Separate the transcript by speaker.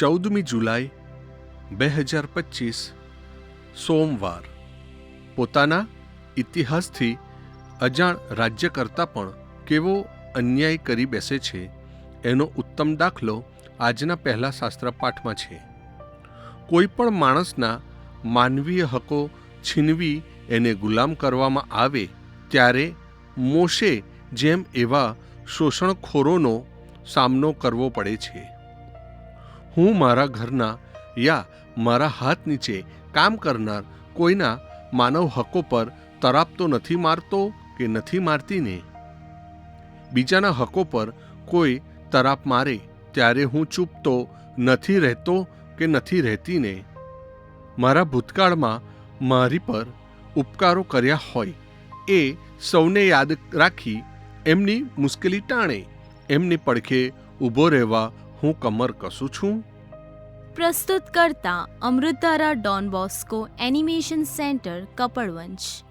Speaker 1: ચૌદમી જુલાઈ, બે હજાર પચીસ, સોમવાર. પોતાના ઇતિહાસથી અજાણ રાજ્ય કરતાં પણ કેવો અન્યાય કરી બેસે છે, એનો ઉત્તમ દાખલો આજના પહેલા શાસ્ત્ર પાઠમાં છે. કોઈ પણ માણસના માનવીય હકો છીનવી એને ગુલામ કરવામાં આવે, ત્યારે મોશે જેમ એવા શોષણખોરોનો સામનો કરવો પડે છે. હું મારા ઘરના યા મારા હાથ નીચે કામ કરનાર કોઈના માનવ હકો પર તરાપતો નથી મારતો કે નથી મારતી ને? બીજાના હકો પર કોઈ તરાપ મારે ત્યારે હું ચૂપ તો નથી રહેતો કે નથી રહેતી ને? મારા ભૂતકાળમાં મારી પર ઉપકારો કર્યા હોય એ સૌને યાદ રાખી એમની મુશ્કેલી ટાણે, એમની પડખે ઊભો રહેવા હું કમર કસું છું?
Speaker 2: પ્રસ્તુત કરતા અમૃતારા Don Bosco animation centre Kapadvanj.